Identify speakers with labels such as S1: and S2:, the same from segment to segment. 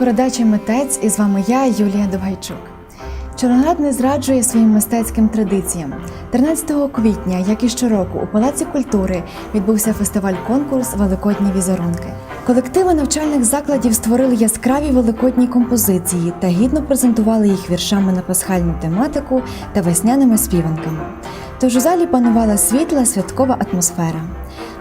S1: телепередачі Митець і з вами я, Юлія Довгайчук. Чорноград не зраджує своїм мистецьким традиціям. 13 квітня, як і щороку, у Палаці культури відбувся фестиваль-конкурс Великодні візерунки. Колективи навчальних закладів створили яскраві великодні композиції та гідно презентували їх віршами на пасхальну тематику та весняними співанками. Тож у залі панувала світла святкова атмосфера.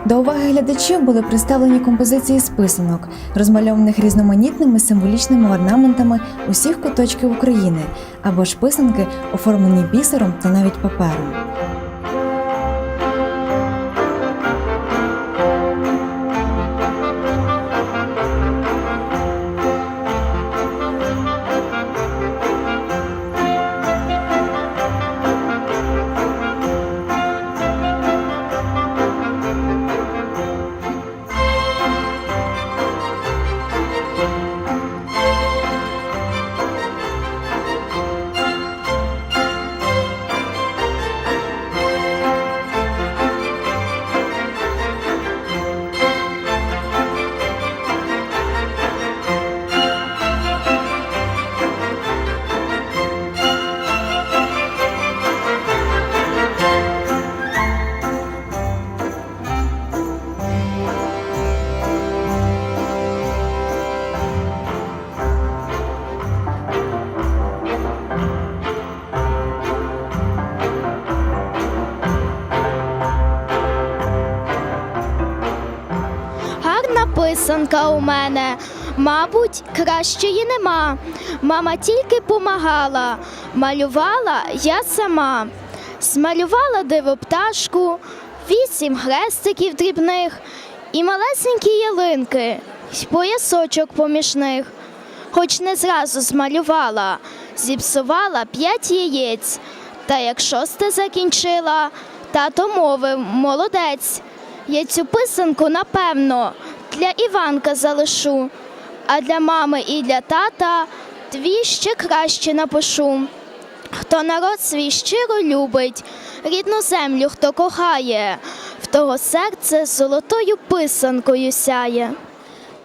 S1: До уваги глядачів були представлені композиції з писанок, розмальованих різноманітними символічними орнаментами усіх куточків України, або ж писанки, оформлені бісером та навіть папером.
S2: Писанка у мене, мабуть, кращої нема. Мама тільки помагала, малювала я сама. Змалювала диво пташку, вісім хрестиків дрібних і малесенькі ялинки, й поясочок поміж них. Хоч не зразу змалювала, зіпсувала п'ять яєць. Та як шосте закінчила, тато мовив молодець. Я цю писанку, напевно, для Іванка залишу, а для мами і для тата дві ще краще напишу. Хто народ свій щиро любить, рідну землю хто кохає, в того серце золотою писанкою сяє.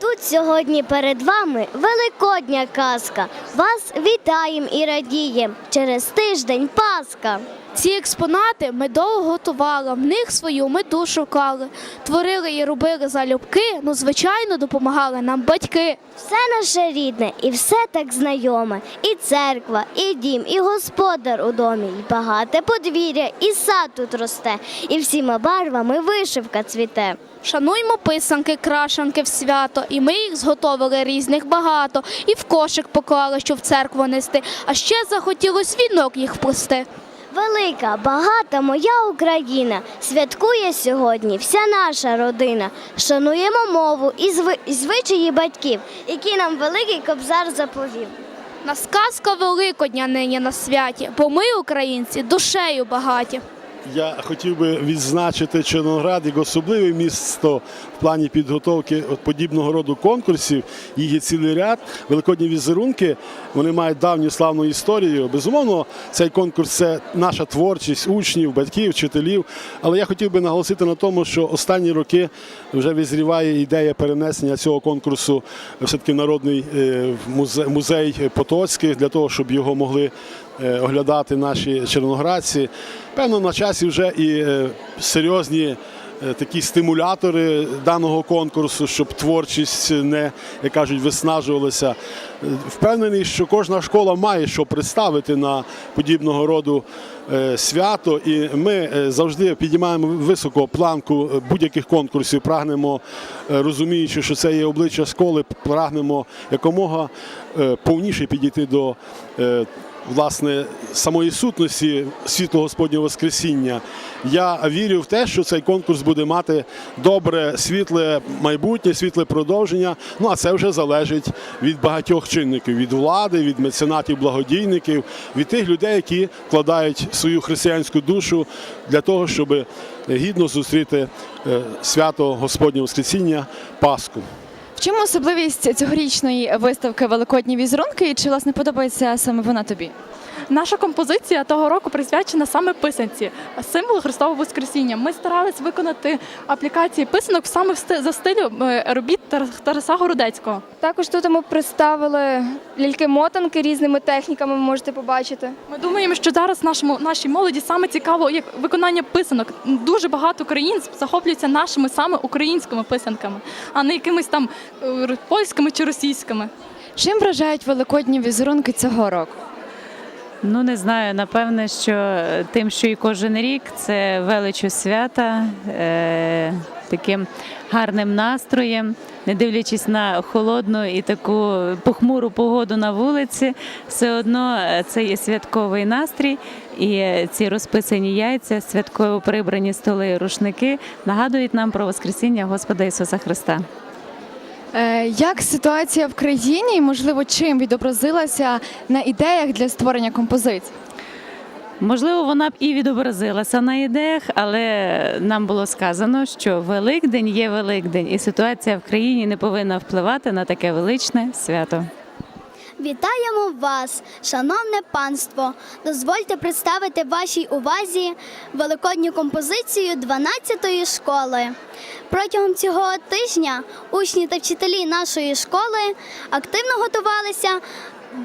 S3: Тут сьогодні перед вами великодня казка. Вас вітаєм і радієм. Через тиждень Пасха.
S4: Ці експонати ми довго готували, в них свою мету шукали, творили і робили залюбки, ну звичайно допомагали нам батьки.
S3: Все наше рідне і все так знайоме. І церква, і дім, і господар у домі, і багате подвір'я, і сад тут росте, і всіма барвами вишивка цвіте.
S4: Шануймо писанки, крашанки в свято, і ми їх зготовили різних багато, і в кошик поклали, щоб в церкву нести, а ще захотілось вінок їх вплести.
S3: Велика, багата моя Україна святкує сьогодні вся наша родина. Шануємо мову і і звичаї батьків, які нам великий кобзар заповів.
S4: На сказка Великодня нині на святі, бо ми, українці, душею багаті.
S5: Я хотів би відзначити Чорноград як особливе місто в плані підготовки подібного роду конкурсів. Їх є цілий ряд. Великодні візерунки вони мають давню славну історію. Безумовно, цей конкурс це наша творчість учнів, батьків, вчителів. Але я хотів би наголосити на тому, що останні роки вже визріває ідея перенесення цього конкурсу все таки в народний е, музей, Потоцьких для того, щоб його могли оглядати наші черноградці. Певно, на часі вже і е, серйозні е, такі стимулятори даного конкурсу, щоб творчість не, як кажуть, виснажувалася. Е, Впевнений, що кожна школа має що представити на подібного роду е, свято, і ми е, завжди підіймаємо високо планку е, будь-яких конкурсів, прагнемо, е, розуміючи, що це є обличчя школи, прагнемо якомога е, повніше підійти до. Власне самої сутності світло Господнього Воскресіння. Я вірю в те, що цей конкурс буде мати добре, світле майбутнє, світле продовження. Ну а це вже залежить від багатьох чинників: від влади, від меценатів, благодійників, від тих людей, які вкладають свою християнську душу для того, щоб гідно зустріти е, свято Господнього Воскресіння Пасху.
S1: Чому особливість цьогорічної виставки Великодні візерунки і чи власне подобається саме вона тобі?
S6: Наша композиція того року присвячена саме писанці, символу Христового Воскресіння. Ми старались виконати аплікації писанок саме в за стилю е, робіт Тар- Тараса Городецького.
S7: Також тут ми представили ляльки-мотанки різними техніками, ви можете побачити.
S6: Ми думаємо, що зараз нашому нашій молоді саме цікаво як виконання писанок. Дуже багато країн захоплюються нашими саме українськими писанками, а не якимись там е, польськими чи російськими.
S1: Чим вражають великодні візерунки цього року?
S8: Ну не знаю, напевне, що тим, що і кожен рік це величу свята, е, таким гарним настроєм, не дивлячись на холодну і таку похмуру погоду на вулиці, все одно е, це є святковий настрій, і е, ці розписані яйця, святково прибрані столи і рушники нагадують нам про Воскресіння Господа Ісуса Христа.
S1: Е, Як ситуація в країні і, можливо, чим відобразилася на ідеях для створення композицій?
S8: Можливо, вона б і відобразилася на ідеях, але нам було сказано, що Великдень є Великдень, і ситуація в країні не повинна впливати на таке величне свято.
S9: Вітаємо вас, шановне панство! Дозвольте представити вашій увазі великодню композицію 12-ї школи. Протягом цього тижня учні та вчителі нашої школи активно готувалися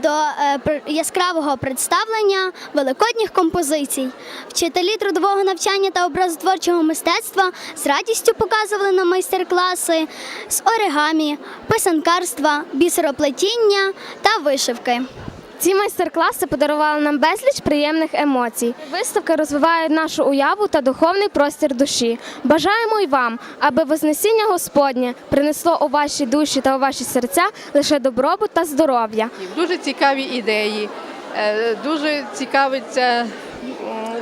S9: до е, яскравого представлення великодніх композицій. Вчителі трудового навчання та образотворчого мистецтва з радістю показували на майстер-класи з оригамі, писанкарства, бісероплетіння та вишивки.
S7: Ці майстер-класи подарували нам безліч приємних емоцій. Виставки розвивають нашу уяву та духовний простір душі. Бажаємо й вам, аби Вознесіння Господнє принесло у ваші душі та у ваші серця лише добробут та здоров'я.
S10: Дуже цікаві ідеї. Е, Дуже цікавиться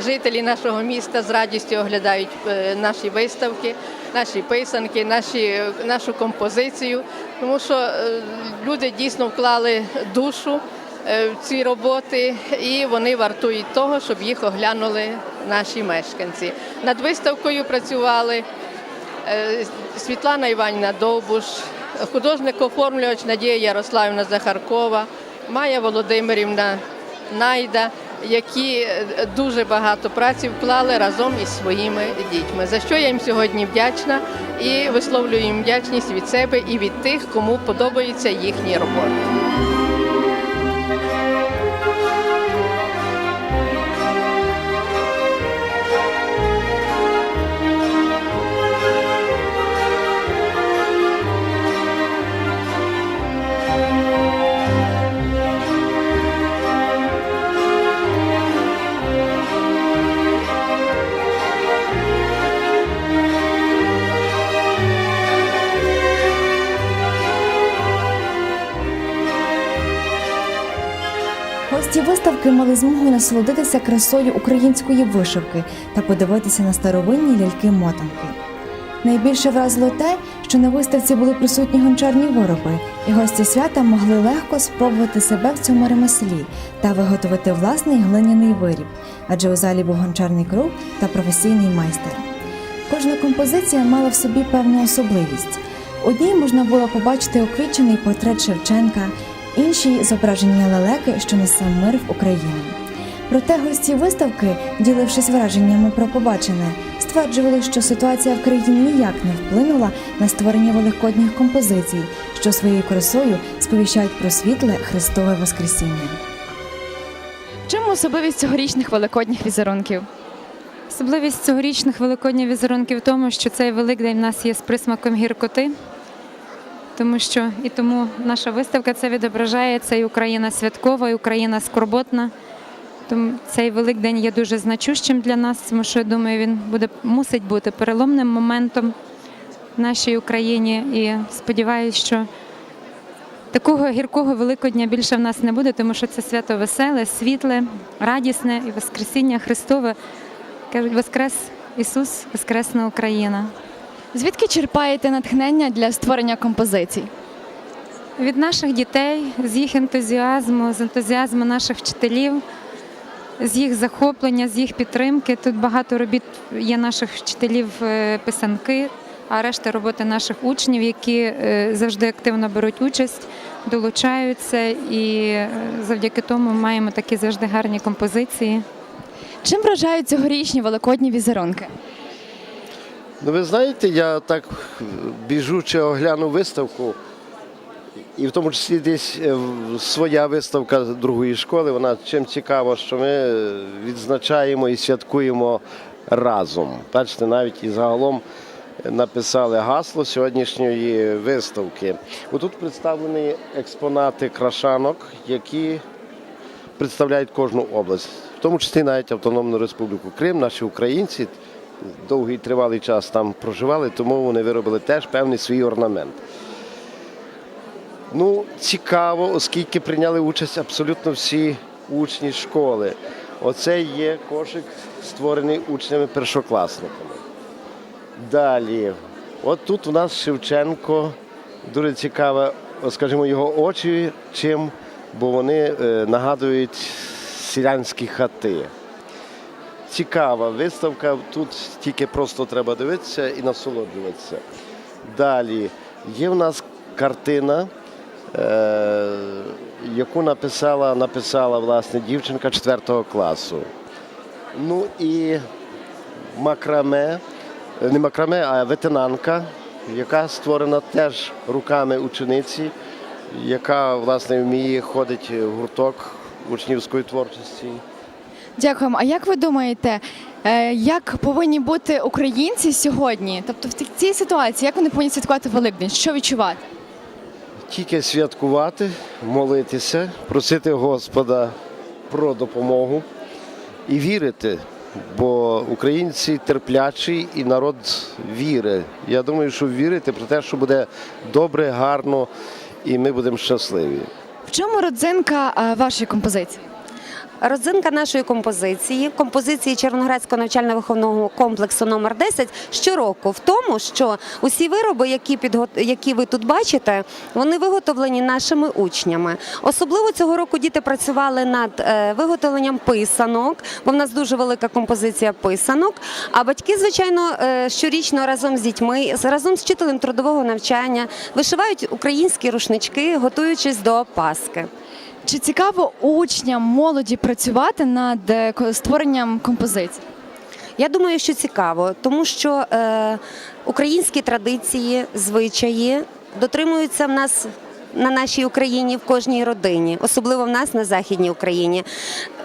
S10: жителі нашого міста з радістю оглядають е, наші виставки, наші писанки, наші, нашу композицію, тому що е, люди дійсно вклали душу ці роботи і вони вартують того, щоб їх оглянули наші мешканці. Над виставкою працювали Е, Світлана Іванівна Довбуш, художник-оформлювач Надія Ярославівна Захаркова, Майя Володимирівна Найда, які е, дуже багато праці вклали разом із своїми дітьми. За що я їм сьогодні вдячна і висловлюю їм вдячність від себе і від тих, кому подобаються їхні роботи.
S1: Гості виставки мали змогу насолодитися красою української вишивки та подивитися на старовинні ляльки-мотанки. Найбільше вразило те, що на виставці були присутні гончарні вироби, і гості свята могли легко спробувати себе в цьому ремеслі та виготовити власний глиняний виріб, адже у залі був гончарний круг та професійний майстер. Кожна композиція мала в собі певну особливість. Одній можна було побачити оквічений портрет Шевченка, іншій зображення лелеки, що несе мир в Україні. Проте гості виставки, ділившись враженнями про побачене, стверджували, що ситуація в країні ніяк не вплинула на створення великодніх композицій, що своєю красою сповіщають про світле Христове Воскресіння. Чим особливість цьогорічних великодніх візерунків?
S11: Особливість цьогорічних великодніх візерунків в тому, що цей Великдень в нас є з присмаком гіркоти, тому що і тому наша виставка це відображає, це і Україна святкова, і Україна скорботна. Тому цей Великдень є дуже значущим для нас, тому що я думаю, він буде мусить бути переломним моментом в нашій Україні. І сподіваюся, що такого гіркого Великодня більше в нас не буде, тому що це свято веселе, світле, радісне і Воскресіння Христове. Кажуть, Воскрес Ісус, Воскресна Україна.
S1: Звідки черпаєте натхнення для створення композицій?
S11: Від наших дітей, з їх ентузіазму, з ентузіазму наших вчителів, з їх захоплення, з їх підтримки. Тут багато робіт є наших вчителів е, писанки, а решта роботи наших учнів, які е, завжди активно беруть участь, долучаються, і е, завдяки тому маємо такі завжди гарні композиції.
S1: Чим вражають цьогорічні великодні візерунки?
S12: Ну, ви знаєте, я так е, біжучи оглянув виставку, і в тому числі десь е, своя виставка другої школи. Вона чим цікава, що ми відзначаємо і святкуємо разом. Бачите, навіть і загалом написали гасло сьогоднішньої виставки. Отут представлені експонати крашанок, які представляють кожну область, в тому числі навіть Автономну Республіку Крим, наші українці довгий тривалий час там проживали, тому вони виробили теж певний свій орнамент. Ну, цікаво, оскільки прийняли участь абсолютно всі учні школи. Оце є кошик, створений учнями-першокласниками. Далі, от тут у нас Шевченко, дуже цікаве, скажімо, його очі чим, бо вони е, нагадують селянські хати. Цікава виставка, тут тільки просто треба дивитися і насолоджуватися. Далі є в нас картина, е, яку написала, написала власне дівчинка 4 класу. Ну і макраме, не макраме, а ветенанка, яка створена теж руками учениці, яка власне вміє ходить в гурток учнівської творчості.
S1: Дякуємо. А як ви думаєте, е, як повинні бути українці сьогодні? Тобто в цій ситуації, як вони повинні святкувати Великдень? Що відчувати?
S12: Тільки святкувати, молитися, просити Господа про допомогу і вірити, бо українці терплячі і народ віри. Я думаю, що вірити про те, що буде добре, гарно, і ми будемо щасливі.
S1: В чому родзинка е, вашої композиції?
S13: Родзинка нашої композиції, композиції Червоноградського навчально-виховного комплексу номер 10 щороку в тому, що усі вироби, які підго... які ви тут бачите, вони виготовлені нашими учнями. Особливо цього року діти працювали над е, виготовленням писанок, бо в нас дуже велика композиція писанок. А батьки, звичайно, е, щорічно разом з дітьми, разом з вчителем трудового навчання вишивають українські рушнички, готуючись до Пасхи.
S1: Чи цікаво учням молоді працювати над е, створенням композицій?
S13: Я думаю, що цікаво, тому що е, українські традиції, звичаї дотримуються в нас на нашій Україні в кожній родині, особливо в нас на Західній Україні.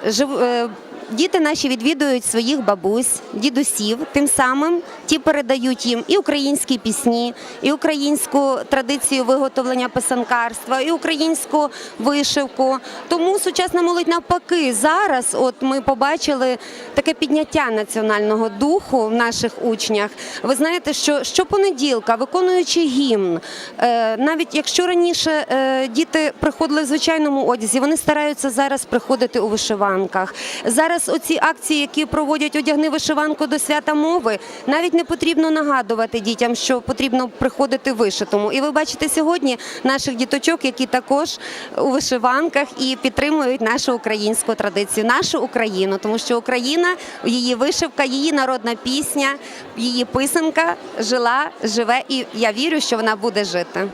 S13: Жив, е, Діти наші відвідують своїх бабусь, дідусів. Тим самим ті передають їм і українські пісні, і українську традицію виготовлення писанкарства, і українську вишивку. Тому сучасна молодь навпаки зараз, от ми побачили таке підняття національного духу в наших учнях. Ви знаєте, що щопонеділка, виконуючи гімн, е, навіть якщо раніше е, діти приходили в звичайному одязі, вони стараються зараз приходити у вишиванках. Зараз оці акції, які проводять одягни вишиванку до свята мови, навіть не потрібно нагадувати дітям, що потрібно приходити вишитому. І ви бачите сьогодні наших діточок, які також у вишиванках і підтримують нашу українську традицію, нашу Україну, тому що Україна, її вишивка, її народна пісня, її писанка жила, живе, і я вірю, що вона буде жити.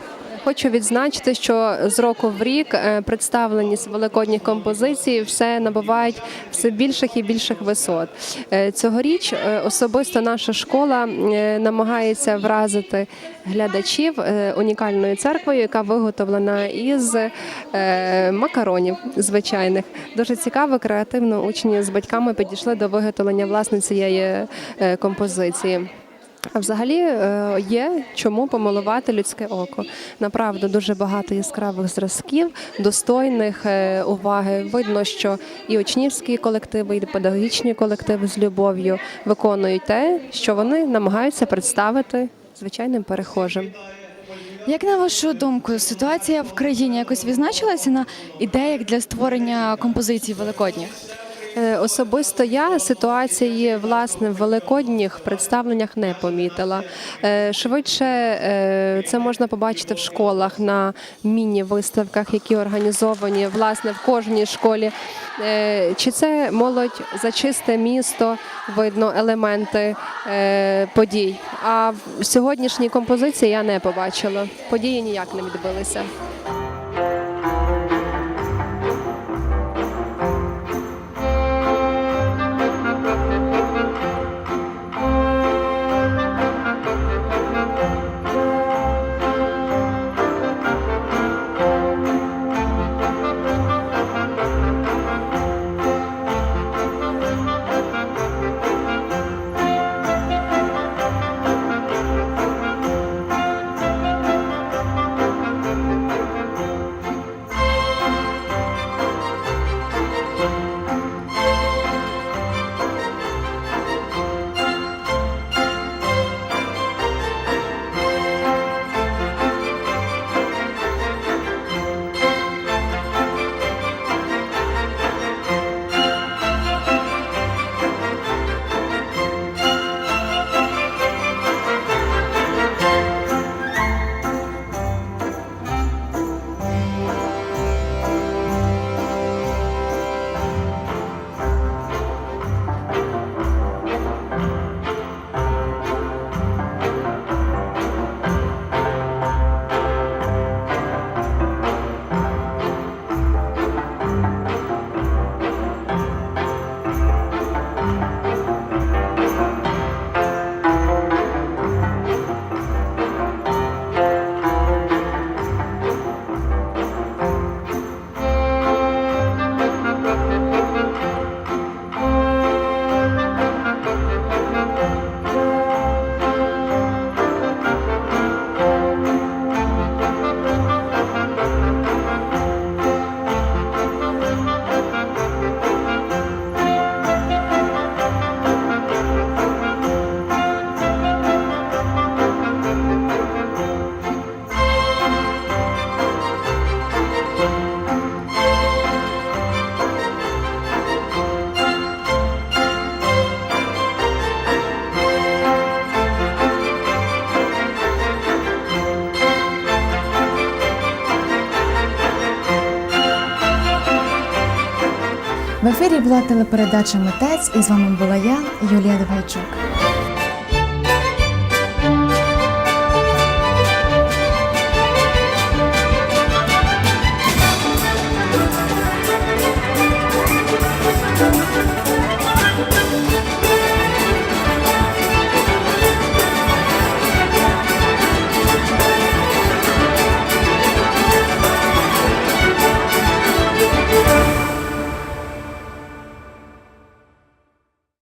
S14: Хочу відзначити, що з року в рік е, представленість великодніх композицій все набувають все більших і більших висот. Е, Цьогоріч е, особисто наша школа намагається вразити глядачів унікальною церквою, яка виготовлена із макаронів звичайних. Дуже цікаво, креативно учні з батьками підійшли до виготовлення власне цієї композиції. А взагалі е, є чому помилувати людське око. Направду дуже багато яскравих зразків, достойних е, уваги. Видно, що і учнівські колективи, і педагогічні колективи з любов'ю виконують те, що вони намагаються представити звичайним перехожим.
S1: Як на вашу думку, ситуація в країні якось відзначилася на ідеях для створення композицій великодніх?
S14: Е, Особисто я ситуації власне в великодніх представленнях не помітила. Е, Швидше е, це можна побачити в школах на міні-виставках, які організовані власне в кожній школі. Чи це молодь за чисте місто, видно елементи подій. А в сьогоднішній композиції я не побачила. Події ніяк не відбилися.
S1: В ефірі була телепередача Митець і з вами була я, Юлія Довгайчук.